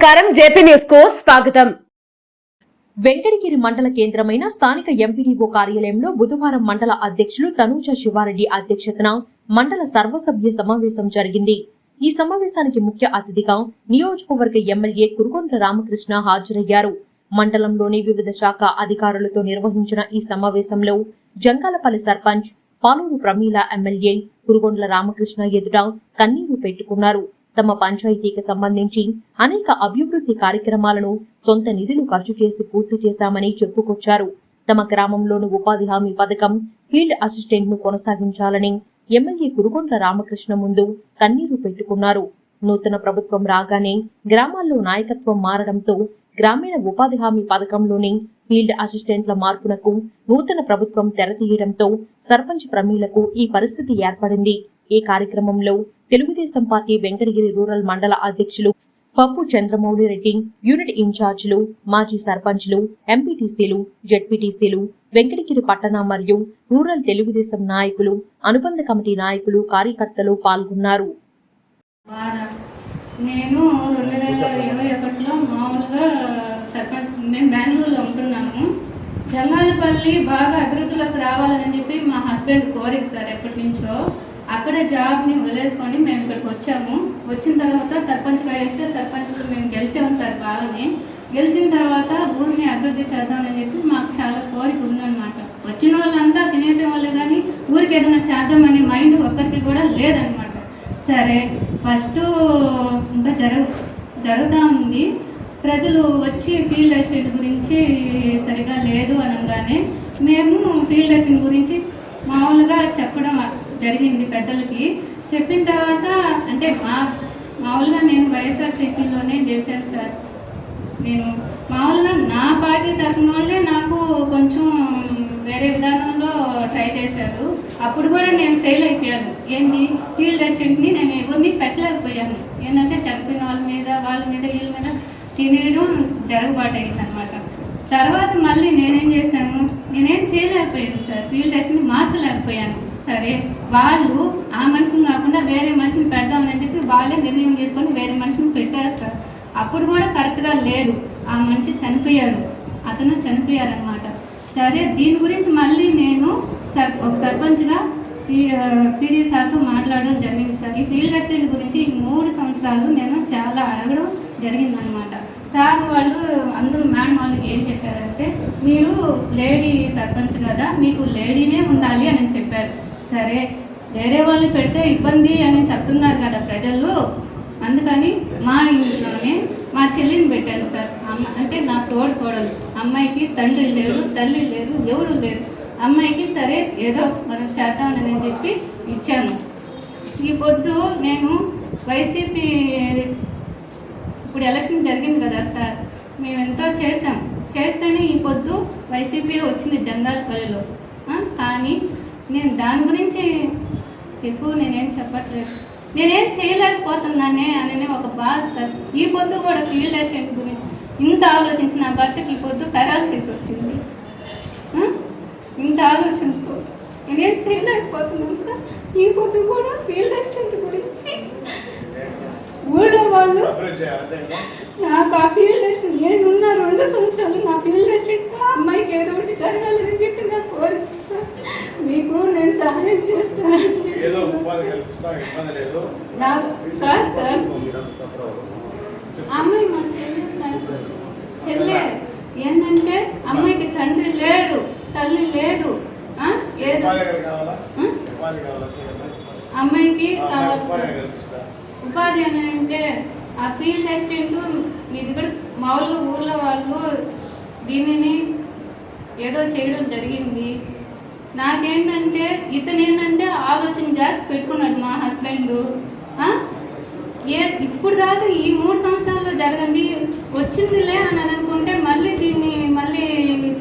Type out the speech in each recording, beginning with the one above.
నమస్కారం. జేపీ న్యూస్కు స్వాగతం. వెంకటగిరి మండల కేంద్రమైన స్థానిక ఎంపీడీఓ కార్యాలయంలో బుధవారం మండల అధ్యక్షులు తనూజ శివారెడ్డి అధ్యక్షతన మండల సర్వసభ్య సమావేశం జరిగింది. ఈ సమావేశానికి ముఖ్య అతిథిగా నియోజకవర్గ ఎమ్మెల్యే కురుగొండ్ల రామకృష్ణ హాజరయ్యారు. మండలంలోని వివిధ శాఖ అధికారులతో నిర్వహించిన ఈ సమావేశంలో జంగాలపల్లి సర్పంచ్ పాలూరు ప్రమీల ఎమ్మెల్యే కురుగొండ్ల రామకృష్ణ ఎదుట కన్నీరు పెట్టుకున్నారు. తమ పంచాయతీకి సంబంధించి అనేక అభివృద్ధి కార్యక్రమాలను సొంత నిధులు ఖర్చు చేసి పూర్తి చేశామని చెప్పుకొచ్చారు. తమ గ్రామంలోని ఉపాధి హామీ పథకం ఫీల్డ్ అసిస్టెంట్ను కొనసాగించాలని ఎమ్మెల్యే కురుగొండ్ల రామకృష్ణ ముందు కన్నీరు పెట్టుకున్నారు. నూతన ప్రభుత్వం రాగానే గ్రామాల్లో నాయకత్వం మారడంతో గ్రామీణ ఉపాధి హామీ పథకంలోని ఫీల్డ్ అసిస్టెంట్ల మార్పునకు నూతన ప్రభుత్వం తెరతీయడంతో సర్పంచ్ ప్రమీలకు ఈ పరిస్థితి ఏర్పడింది. ఈ కార్యక్రమంలో తెలుగుదేశం పార్టీ వెంకటగిరి రూరల్ మండల అధ్యక్షులు పప్పు చంద్రమౌళి రెడ్డి యూనిట్ ఇన్ఛార్జీలు మాజీ సర్పంచ్లు ఎంపీటీసీలు జెడ్పీటీసీలు వెంకటగిరి పట్టణ మరియు రూరల్ తెలుగుదేశం నాయకులు అనుబంధ కమిటీ నాయకులు కార్యకర్తలు పాల్గొన్నారు. నేను రెండు వేల ఇరవై ఒకటిలో మామూలుగా సర్పంచ్ మేము బెంగళూరులో ఉంటున్నాము. జంగాలపల్లి బాగా అభివృద్ధిలోకి రావాలని చెప్పి మా హస్బెండ్ కోరిక సార్ ఎప్పటి నుంచో. అక్కడ జాబ్ని వదిలేసుకొని మేము ఇక్కడికి వచ్చాము. వచ్చిన తర్వాత సర్పంచ్గా వేస్తే సర్పంచ్ మేము గెలిచాము సార్ బాగానే. గెలిచిన తర్వాత ఊరిని అభివృద్ధి చేద్దామని చెప్పి మాకు చాలా కోరిక ఉందన్నమాట. వచ్చిన వాళ్ళంతా తినేసే వాళ్ళు కానీ ఊరికి ఏదైనా చేద్దామనే మైండ్ ఒక్కరికి కూడా లేదనమాట సరే ఫస్ట్ ఇంకా జరుగు జరుగుతూ ఉంది. ప్రజలు వచ్చి ఫీల్డ్ అసిస్టెంట్ గురించి సరిగా లేదు అనగానే మేము ఫీల్డ్ అసిస్టెంట్ గురించి మామూలుగా చెప్పడం జరిగింది పెద్దలకి. చెప్పిన తర్వాత అంటే మా మామూలుగా నేను వైఎస్ఆర్సీపీలోనే గెలిచాను సార్. నేను మామూలుగా నా పార్టీ తరఫున వాళ్ళే నాకు కొంచెం వేరే విధానంలో ట్రై చేశారు. అప్పుడు కూడా నేను ఫెయిల్ అయిపోయాను. ఏంటి ఫీల్డ్ అసిస్టెంట్ని నేను ఎవరిని పెట్టలేకపోయాను. ఏంటంటే చనిపోయిన వాళ్ళ మీద వాళ్ళ మీద వీళ్ళ మీద తినేయడం జరుగుబాటు అయింది అనమాట తర్వాత మళ్ళీ నేనేం చేశాను? నేనేం చేయలేకపోయాను సార్. ఫీల్డ్ అసిస్టెంట్ని మార్చలేకపోయాను. సరే వాళ్ళు ఆ మనిషిని కాకుండా వేరే మనిషిని పెడదామని చెప్పి వాళ్ళే నిర్ణయం తీసుకొని వేరే మనిషిని పెట్టేస్తారు. అప్పుడు కూడా కరెక్ట్గా లేదు ఆ మనిషి చనిపోయారు అతను చనిపోయారనమాట సరే దీని గురించి మళ్ళీ నేను సర్ ఒక సర్పంచ్గా పీడీ సార్తో మాట్లాడడం జరిగింది సార్. ఈ ఫీల్డ్ అసిస్టెంట్ గురించి మూడు సంవత్సరాలు నేను చాలా అడగడం జరిగిందనమాట సార్ వాళ్ళు అందరూ మేడం వాళ్ళు ఏం చెప్పారంటే మీరు లేడీ సర్పంచ్ కదా మీకు లేడీనే ఉండాలి అని చెప్పారు. సరే వేరే వాళ్ళు పెడితే ఇబ్బంది అని చెప్తున్నారు కదా ప్రజలు. అందుకని మా ఇంట్లోనే మా చెల్లిని పెట్టాను సార్. అమ్మ అంటే నా తోడు కోడలు. అమ్మాయికి తండ్రి లేడు తల్లి లేదు ఎవరు లేరు. అమ్మాయికి సరే ఏదో మనం చేద్దామని చెప్పి ఇచ్చాను. ఈ పొద్దు నేను వైసీపీ ఇప్పుడు ఎలక్షన్ జరిగింది కదా సార్. మేము ఎంతో చేసాం చేస్తేనే ఈ పొద్దు వైసీపీలో వచ్చింది జంగాలపల్లిలో ఆ, కానీ నేను దాని గురించి ఎక్కువ నేనేం చెప్పట్లేదు. నేనేం చేయలేకపోతున్నానే అనే ఒక బాధ సార్ ఈ పొద్దు కూడా ఫీల్డ్ అసిస్టెంట్ గురించి ఇంత ఆలోచించి నా భర్తకి ఈ పొద్దు పెరాలసిస్ వచ్చింది. ఇంత ఆలోచనతో నేనేం చేయలేకపోతున్నాను సార్ ఈ పొద్దు కూడా ఫీల్డ్ అసిస్టెంట్ గురించి. ఊళ్ళో వాళ్ళు నాకు ఆ ఫీల్డ్ అసిస్టెంట్ నేనున్న రెండు సంవత్సరాలు నా ఫీల్డ్ అసిస్టెంట్ ఆ అమ్మాయికి ఏదో ఒకటి జరగాలని చెప్పి నా కోరిక సార్. మీకు నేను సహాయం చేస్తానని చెప్పి ఏదో ఉపాధి కల్పిస్తాం ఇబ్బంది లేదు. నా కాదు సార్. అమ్మాయి మా చెల్లి చెల్లె ఏంటంటే అమ్మాయికి తండ్రి లేడు తల్లి లేదు? ఏదో? అమ్మాయికి కావాలి? ఉపాధి అని అంటే ఆ ఫీల్డ్ అసిస్టెంట్ ఇది కూడా మామూలుగా ఊర్లో వాళ్ళు దీనిని ఏదో చేయడం జరిగింది. నాకేంటంటే ఇతను ఏంటంటే ఆలోచన జాస్తి పెట్టుకున్నాడు మా హస్బెండ్. ఏ ఇప్పుడు దాకా ఈ మూడు సంవత్సరాల్లో జరగండి వచ్చిందిలే అని అనుకుంటే మళ్ళీ దీన్ని మళ్ళీ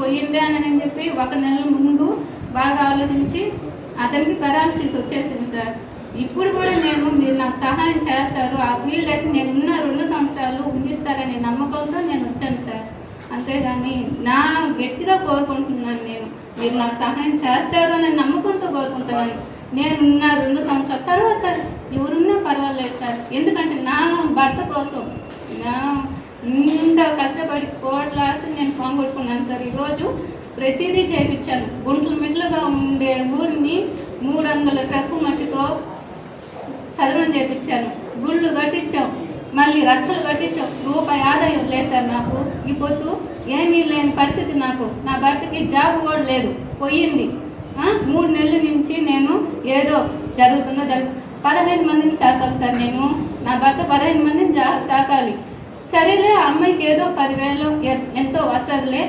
పోయిందే అని అని చెప్పి ఒక నెల ముందు బాగా ఆలోచించి అతనికి పెరాలసిస్ వచ్చేసింది సార్. ఇప్పుడు కూడా నేను మీరు నాకు సహాయం చేస్తారు. ఆ ఫీల్డ్ అసలు నేను ఉన్న రెండు సంవత్సరాలు ఉండిస్తారనే నమ్మకంతో నేను వచ్చాను సార్. అంతేగాని నా గట్టిగా కోరుకుంటున్నాను నేను. మీరు నాకు సహాయం చేస్తారు అనే నమ్మకంతో కోరుకుంటున్నాను. నేను ఉన్న రెండు సంవత్సరాల తర్వాత ఎవరున్నా పర్వాలేదు సార్. ఎందుకంటే నా భర్త కోసం నా ఇంత కష్టపడి కోట్ల ఆస్తులు నేను పోగొట్టుకున్నాను సార్. ఈరోజు ప్రతిదీ చేయించాను. గుంటలు మిట్లుగా ఉండే ఊరిని మూడు వందల ట్రక్కు మట్టితో చదువును చేపించాను. గుళ్ళు కట్టించాం. మళ్ళీ రచ్చలు కట్టించాం. రూపాయి ఆదాయం లేదు సార్ నాకు. ఈ పొద్దు ఏమీ లేని పరిస్థితి నాకు. నా భర్తకి జాబ్ కూడా లేదు. పోయింది. మూడు నెలల నుంచి నేను ఏదో జరుగుతుందో జరుగు పదహైదు మందిని సాకాలి సార్ నేను. నా భర్త పదహైదు మందిని జా సాకాలి. సరేలే ఆ అమ్మాయికి ఏదో పదివేలు ఎంతో వస్తుందిలే.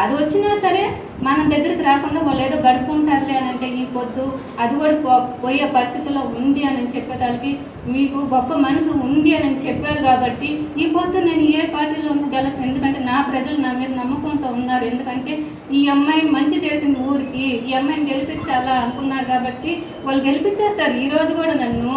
అది వచ్చినా సరే మన దగ్గరికి రాకుండా వాళ్ళు ఏదో గడుపుకుంటారులే అని అంటే ఈ పొద్దు అది కూడా పో- పోయే పరిస్థితిలో ఉంది అని చెప్పేదానికి మీకు గొప్ప మనసు ఉంది అని చెప్పారు కాబట్టి ఈ పొద్దు నేను ఏ పార్టీలోనూ గెలుస్తాను ఎందుకంటే నా ప్రజలు నా మీద నమ్మకంతో ఉన్నారు ఎందుకంటే ఈ అమ్మాయి మంచి చేసింది ఊరికి ఈ అమ్మాయిని గెలిపించాలా అనుకున్నారు కాబట్టి వాళ్ళు గెలిపించేస్తారు. ఈరోజు కూడా నన్ను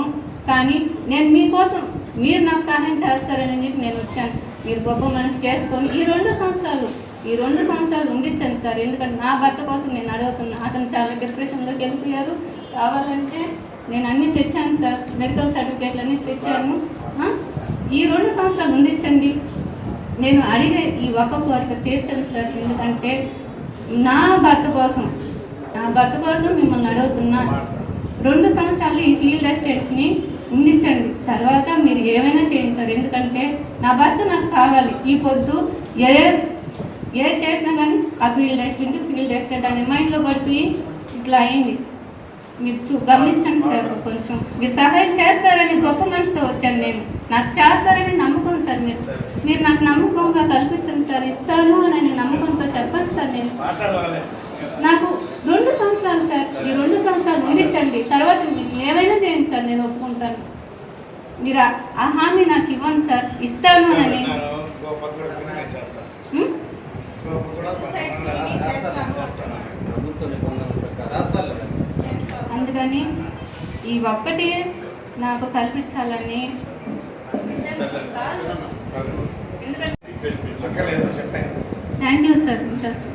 కానీ నేను మీకోసం మీరు నాకు సహాయం చేస్తారని చెప్పి నేను వచ్చాను. మీరు గొప్ప మనసు చేసుకొని ఈ రెండు సంవత్సరాలు ఈ రెండు సంవత్సరాలు ఉండిచ్చండి సార్. ఎందుకంటే నా భర్త కోసం నేను అడుగుతున్నా. అతను చాలా డిప్రెషన్లోకి వెళ్ళిపోయారు. కావాలంటే నేను అన్నీ తెచ్చాను సార్. మెడికల్ సర్టిఫికేట్లు అన్నీ తెచ్చాను. ఈ రెండు సంవత్సరాలు ఉండిచ్చండి. నేను అడిగే ఈ ఒక్క కోరిక తీర్చండి సార్. ఎందుకంటే నా భర్త కోసం నా భర్త కోసం మిమ్మల్ని అడుగుతున్నా. రెండు సంవత్సరాలు ఈ ఫీల్డ్ ఎస్టేట్ని ఉండించండి. తర్వాత మీరు ఏమైనా చేయండి సార్. ఎందుకంటే నా భర్త నాకు కావాలి. ఈ పొద్దు ఏ ఏ చేసినా కానీ ఆ ఫీల్డ్ ఎస్టేట్ ఫీల్డ్ ఎస్టేట్ అనే మైండ్లో పడిపోయి ఇట్లా అయింది. మీరు చూ గమనించండి సార్ కొంచెం. మీరు సహాయం చేస్తారని గొప్ప మనసుతో వచ్చాను నేను. నాకు చేస్తారని నమ్మకం సార్ మీరు. మీరు నాకు నమ్మకంగా కల్పించండి సార్. ఇస్తాను అని నమ్మకంతో చెప్పండి సార్ నేను. నాకు రెండు సంవత్సరాలు సార్. ఈ రెండు సంవత్సరాలు ఉండించండి తర్వాత మీరు ఏమైనా చేయండి సార్ నేను ఒప్పుకుంటాను మీరు ఆ- హామీ నాకు ఇవ్వండి సార్. ఇస్తాను అని. అందుకని ఈ ఒక్కటి నాకు కల్పించాలని. థ్యాంక్ యూ సార్ ఉంటా. సార్